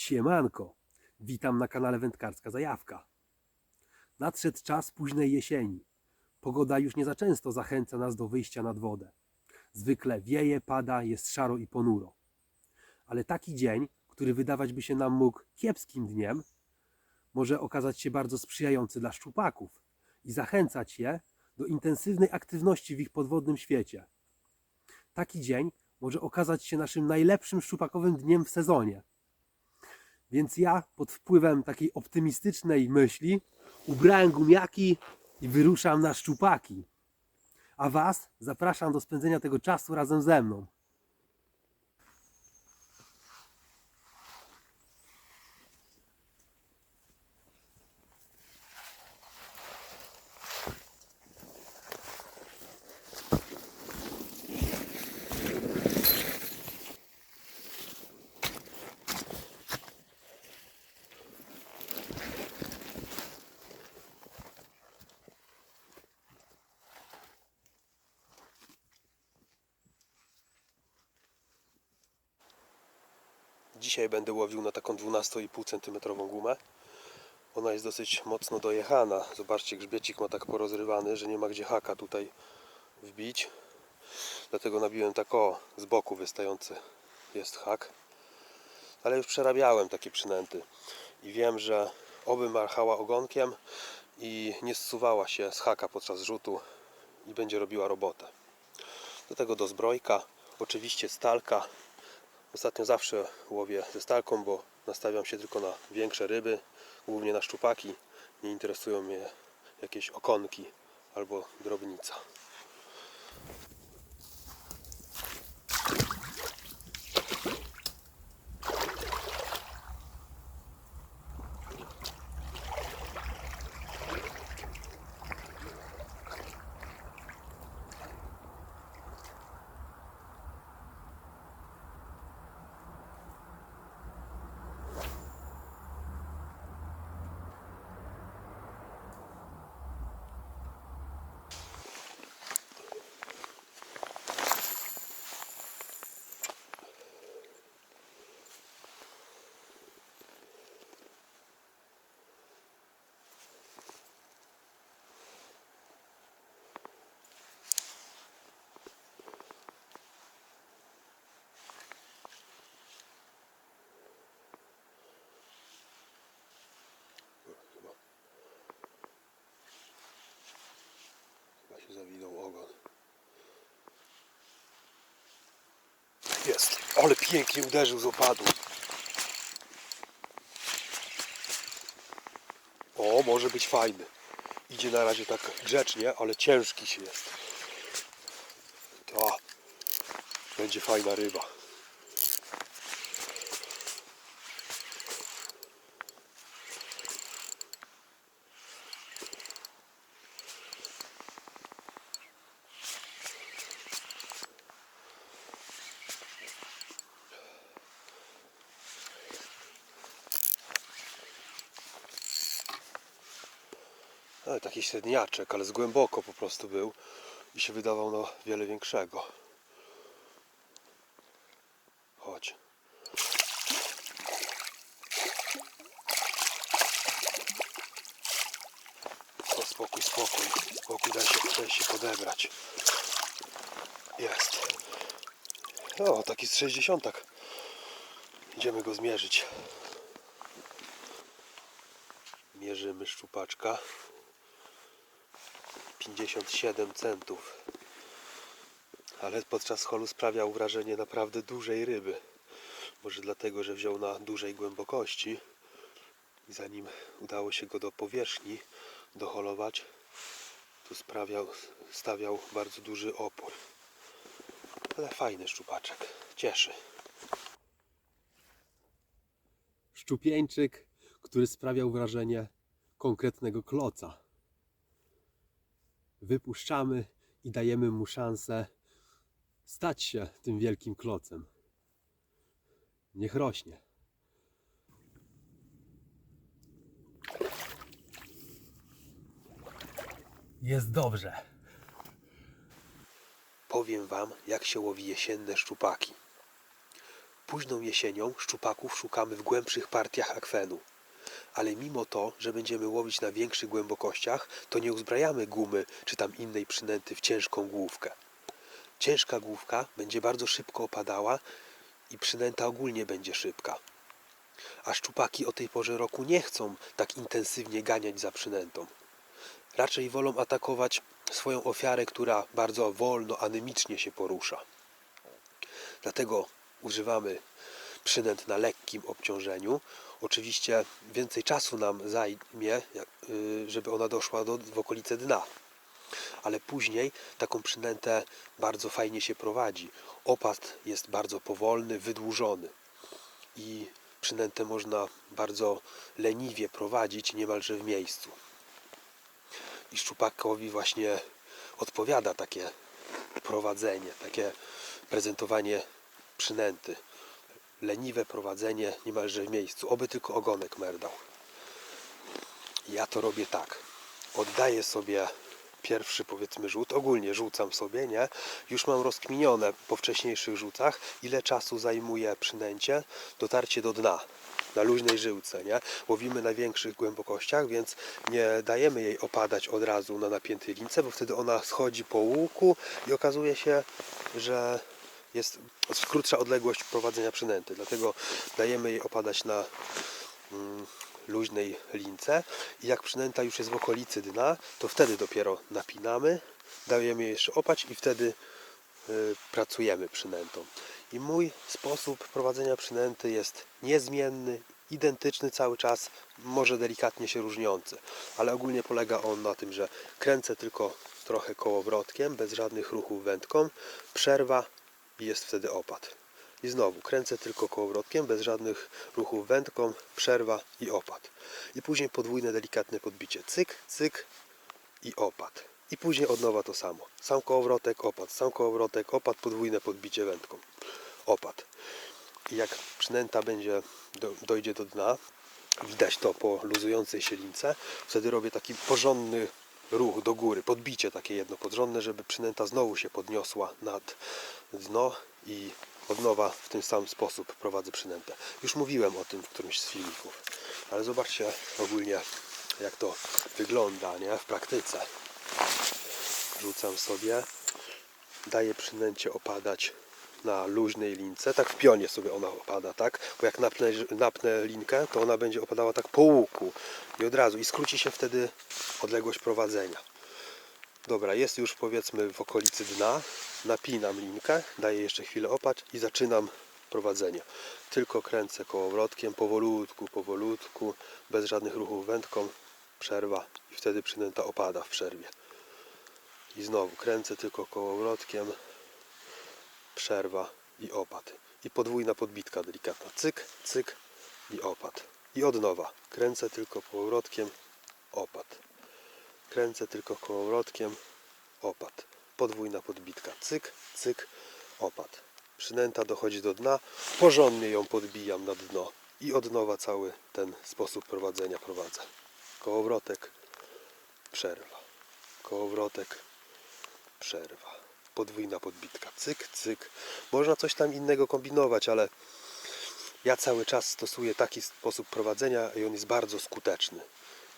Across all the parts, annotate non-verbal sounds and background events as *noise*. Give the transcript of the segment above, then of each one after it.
Siemanko, witam na kanale Wędkarska Zajawka. Nadszedł czas późnej jesieni. Pogoda już nie za często zachęca nas do wyjścia nad wodę. Zwykle wieje, pada, jest szaro i ponuro. Ale taki dzień, który wydawać by się nam mógł kiepskim dniem, może okazać się bardzo sprzyjający dla szczupaków i zachęcać je do intensywnej aktywności w ich podwodnym świecie. Taki dzień może okazać się naszym najlepszym szczupakowym dniem w sezonie. Więc ja pod wpływem takiej optymistycznej myśli ubrałem gumiaki i wyruszam na szczupaki. A Was zapraszam do spędzenia tego czasu razem ze mną. Dzisiaj będę łowił na taką 12,5 cm gumę. Ona jest dosyć mocno dojechana. Zobaczcie, grzbiecik ma tak porozrywany, że nie ma gdzie haka tutaj wbić. Dlatego nabiłem tak o, z boku wystający jest hak. Ale już przerabiałem takie przynęty i wiem, że oby marchała ogonkiem i nie zsuwała się z haka podczas rzutu i będzie robiła robotę. Do tego do zbrojka, oczywiście stalka, Ostatnio zawsze łowię ze stalką, bo nastawiam się tylko na większe ryby, głównie na szczupaki. Nie interesują mnie jakieś okonki albo drobnica. Zawinął ogon. Jest, ale pięknie uderzył z opadu. O, może być fajny. Idzie na razie tak grzecznie, ale ciężki się jest. To będzie fajna ryba. Ale taki średniaczek, ale z głęboko po prostu był i się wydawał na wiele większego. Chodź. O, spokój, spokój. Spokój, daj się, daj się podebrać. Jest. O, taki z 60. Idziemy go zmierzyć. Mierzymy szczupaczka. 57 centów. Ale podczas holu sprawiał wrażenie naprawdę dużej ryby. Może dlatego, że wziął na dużej głębokości i zanim udało się go do powierzchni doholować, tu sprawiał, stawiał bardzo duży opór. Ale fajny szczupaczek. Cieszy. Szczupieńczyk, który sprawiał wrażenie konkretnego kloca wypuszczamy i dajemy mu szansę stać się tym wielkim klocem. Niech rośnie. Jest dobrze. Powiem Wam, jak się łowi jesienne szczupaki. Późną jesienią szczupaków szukamy w głębszych partiach akwenu. Ale mimo to, że będziemy łowić na większych głębokościach, to nie uzbrajamy gumy czy tam innej przynęty w ciężką główkę. Ciężka główka będzie bardzo szybko opadała i przynęta ogólnie będzie szybka. A szczupaki o tej porze roku nie chcą tak intensywnie ganiać za przynętą. Raczej wolą atakować swoją ofiarę, która bardzo wolno, anemicznie się porusza. Dlatego używamy przynęt na lekkim obciążeniu. Oczywiście więcej czasu nam zajmie, y, żeby ona doszła do, w okolice dna. Ale później taką przynętę bardzo fajnie się prowadzi. Opad jest bardzo powolny, wydłużony i przynętę można bardzo leniwie prowadzić niemalże w miejscu. I szczupakowi właśnie odpowiada takie prowadzenie, takie prezentowanie przynęty. Leniwe prowadzenie niemalże w miejscu, oby tylko ogonek merdał. Ja to robię tak. Oddaję sobie pierwszy powiedzmy rzut, ogólnie rzucam sobie, nie? Już mam rozkminione po wcześniejszych rzutach, ile czasu zajmuje przynęcie dotarcie do dna na luźnej żyłce, nie? Łowimy na większych głębokościach, więc nie dajemy jej opadać od razu na napiętej lince, bo wtedy ona schodzi po łuku i okazuje się, że jest krótsza odległość prowadzenia przynęty. Dlatego dajemy jej opadać na mm, luźnej lince i jak przynęta już jest w okolicy dna, to wtedy dopiero napinamy, dajemy jej jeszcze opać i wtedy y, pracujemy przynętą. I mój sposób prowadzenia przynęty jest niezmienny, identyczny cały czas, może delikatnie się różniący, ale ogólnie polega on na tym, że kręcę tylko trochę kołowrotkiem, bez żadnych ruchów wędką, przerwa i jest wtedy opad. I znowu kręcę tylko kołowrotkiem, bez żadnych ruchów wędką, przerwa i opad. I później podwójne delikatne podbicie. Cyk, cyk i opad. I później od nowa to samo. Sam kołowrotek, opad, sam kołowrotek, opad, podwójne podbicie wędką. Opad. I jak przynęta będzie, do, dojdzie do dna, widać to po luzującej się lince, wtedy robię taki porządny ruch do góry, podbicie takie jedno porządne, żeby przynęta znowu się podniosła nad dno i od nowa w ten sam sposób prowadzę przynętę. Już mówiłem o tym w którymś z filmików, ale zobaczcie ogólnie jak to wygląda nie? w praktyce. Rzucam sobie, daję przynęcie opadać na luźnej lince, tak w pionie sobie ona opada, tak? Bo jak napnę, napnę linkę, to ona będzie opadała tak po łuku i od razu i skróci się wtedy odległość prowadzenia. Dobra, jest już powiedzmy w okolicy dna, napinam linkę, daję jeszcze chwilę opać i zaczynam prowadzenie. Tylko kręcę kołowrotkiem, powolutku, powolutku, bez żadnych ruchów wędką, przerwa i wtedy przynęta opada w przerwie. I znowu kręcę tylko kołowrotkiem, przerwa i opad. I podwójna podbitka delikatna. Cyk, cyk i opad. I od nowa. Kręcę tylko kołowrotkiem, opad. Kręcę tylko kołowrotkiem, opad. Podwójna podbitka. Cyk, cyk, opad. Przynęta dochodzi do dna, porządnie ją podbijam na dno. I od nowa cały ten sposób prowadzenia prowadzę. Kołowrotek, przerwa. Kołowrotek, przerwa. Podwójna podbitka. Cyk, cyk. Można coś tam innego kombinować, ale ja cały czas stosuję taki sposób prowadzenia i on jest bardzo skuteczny.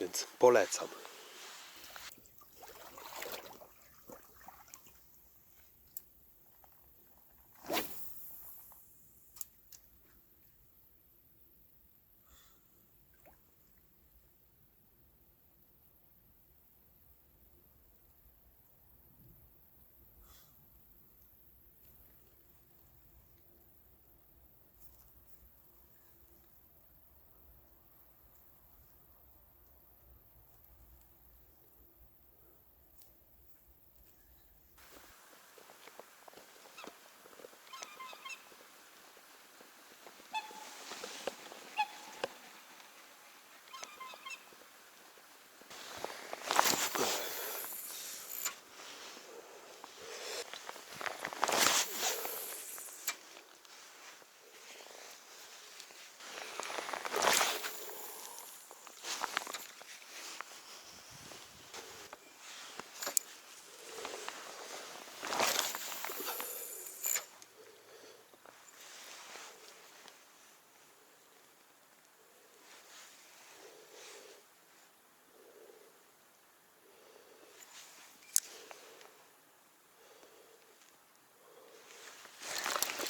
Więc polecam.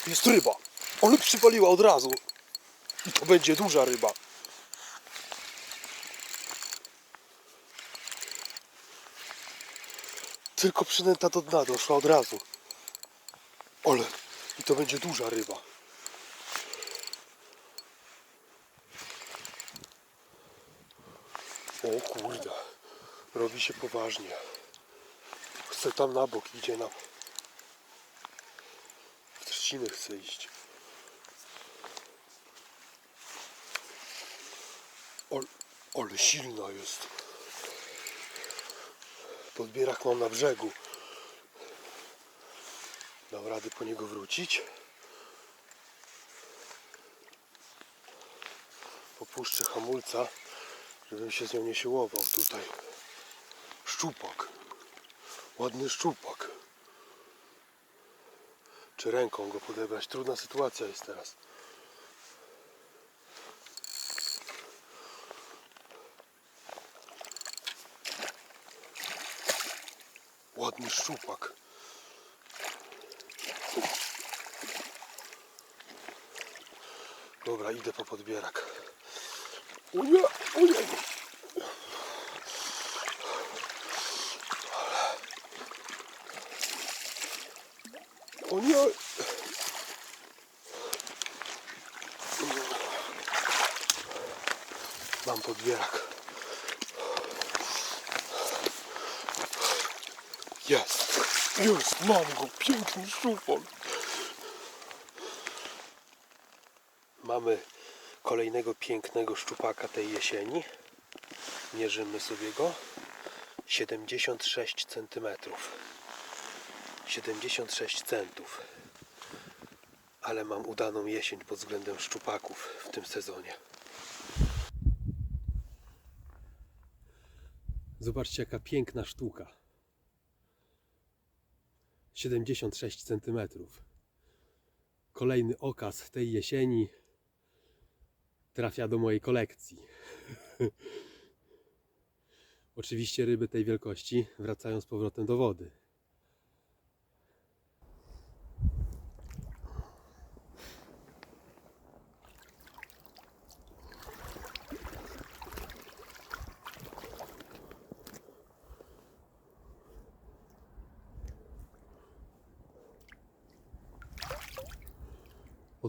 Jest ryba. Ale przywaliła od razu. I to będzie duża ryba. Tylko przynęta do dna doszła od razu. Ale i to będzie duża ryba. O kurde. Robi się poważnie. Chce tam na bok, idzie nam. Trzciny chce iść. Ol, ale silna jest. Podbierak mam na brzegu. Dam rady po niego wrócić. Popuszczę hamulca, żebym się z nią nie siłował tutaj. Szczupak. Ładny szczupak. Czy ręką go podebrać? Trudna sytuacja jest teraz. Ładny szczupak. Dobra, idę po podbierak. O nie, o nie. O nie. Mam podbierak. Jest. Jest, mam Piękny szczupak. Mamy kolejnego pięknego szczupaka tej jesieni. Mierzymy sobie go. 76 cm. 76 centów. Ale mam udaną jesień pod względem szczupaków w tym sezonie. Zobaczcie jaka piękna sztuka. 76 cm. Kolejny okaz tej jesieni trafia do mojej kolekcji. *laughs* Oczywiście ryby tej wielkości wracają z powrotem do wody.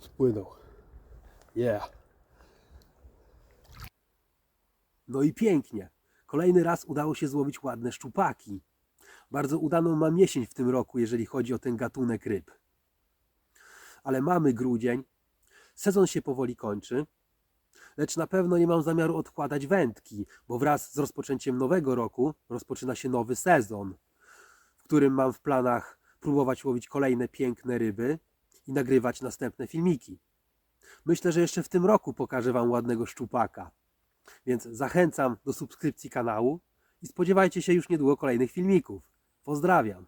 Odpłynął. Yeah. No i pięknie. Kolejny raz udało się złowić ładne szczupaki. Bardzo udaną mam jesień w tym roku, jeżeli chodzi o ten gatunek ryb. Ale mamy grudzień, sezon się powoli kończy, lecz na pewno nie mam zamiaru odkładać wędki, bo wraz z rozpoczęciem nowego roku rozpoczyna się nowy sezon, w którym mam w planach próbować łowić kolejne piękne ryby i nagrywać następne filmiki. Myślę, że jeszcze w tym roku pokażę Wam ładnego szczupaka. Więc zachęcam do subskrypcji kanału i spodziewajcie się już niedługo kolejnych filmików. Pozdrawiam.